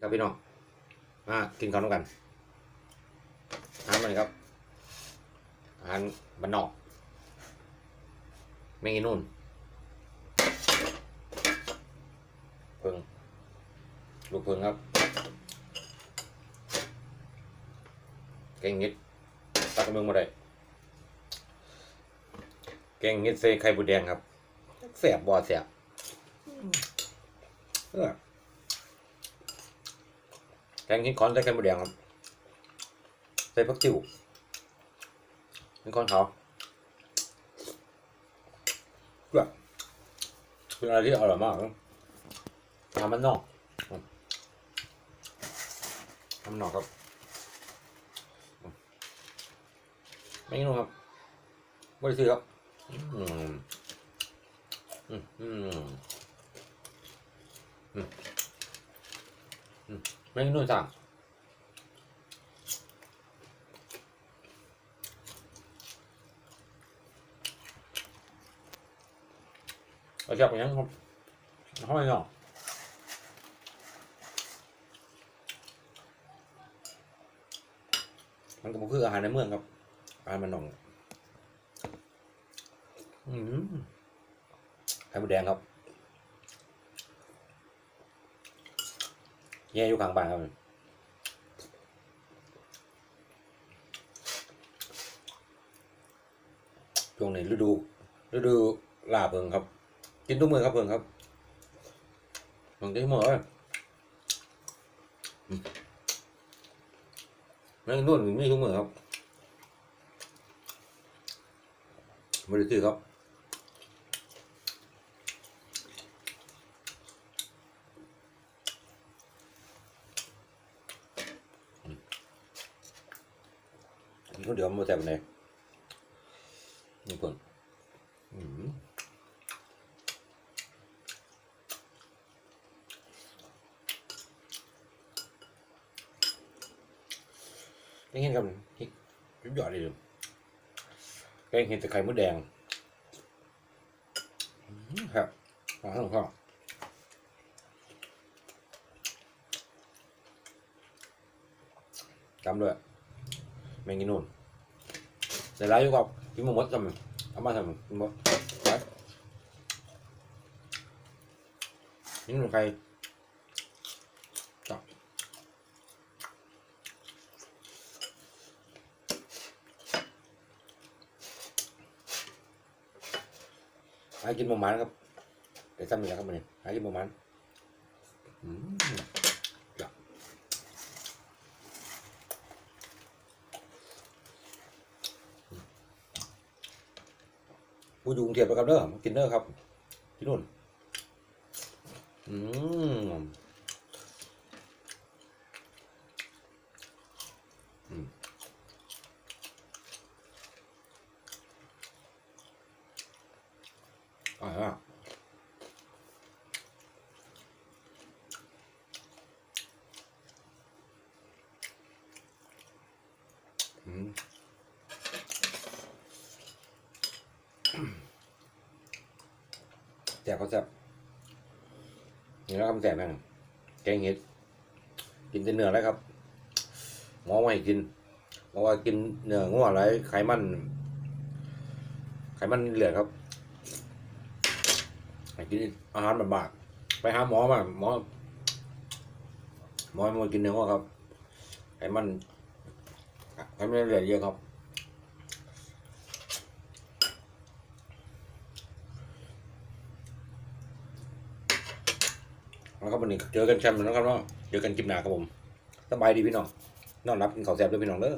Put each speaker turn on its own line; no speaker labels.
ครับพี่น้องมากินข้าวด้วยกันอาหารมันครับอาหารบ้านนอกไม่กินนู่นเพิงลูกเพิงครับแกงนิดตักเมืองมาได้แกงนิดใส่ไข่บุดแดงครับแสบบ่แสบเออ แกงหินคอนใส่ไข่มดแดงครับ ใส่ผักจิ๋วหินคอนเขาเพื่อเป็นอะไรที่อร่อยมากทำมันนอกทำนนอกครับไม่รู้ครับไม่ได้ซื้อครับ อืม อืมอืมอืม อืมไม่รู้สั่งเราจับอย่างนี้ครับห้อยเนาะมันก็คืออาหารในเมืองครับ อาหารมันหนอง อืมไข่มดแดงครับ แย่อยู่ข้างบ้านครับช่วงนี้ฤดูฤดูลาเพิงครับ กินทุกมือครับเพิงครับบางทีหมเลยอืมแม่งนุ่นมีทุกมือครับไม่ได้ซื้อครับ นี่ก็เดียวมาแต่ไหนนี่เพิ่งอืมนี่เห็นกับพริกยุบยอดเลยดูแกงเห็ดตะไคร้มดแดงครับมาทั้งข้าวจำด้วย แมงกินนู่นเดี๋ยวไล่อยู่กับกินหมดทำเอามาทำกินหมดไปนี่หนูใครจับให้กินหมูมันครับเดี๋ยวทำอีกแล้วครับมันเนี่ให้กินหมูมันอืม ผู้อยู่กรุงเทพแล้วครับเด้อมากินเด้อครับที่นู่นอืมอ่า แซ่บเขาแซ่บนี่แล้วก็มันแซ่บแม่งแกงเห็ด กินแต่เนื้อแล้วครับ หมอไม่ให้กินบอกว่ากินเนื้องัวอะไรไขมัน ไขมันเหลือครับให้กินอาหารบาดๆไปหาหมอมาหมอหมอให้มากินเนื้องัวครับไขมันไขมันเหลือเยอะครับ นะครับวันนี้เจอกันแชมป์แล้วนะครับเนาะเจอกันกิมหนาครับผมสบายดีพี่น้องนอนรับกินข้าวแซ่บด้วยพี่น้องเด้อ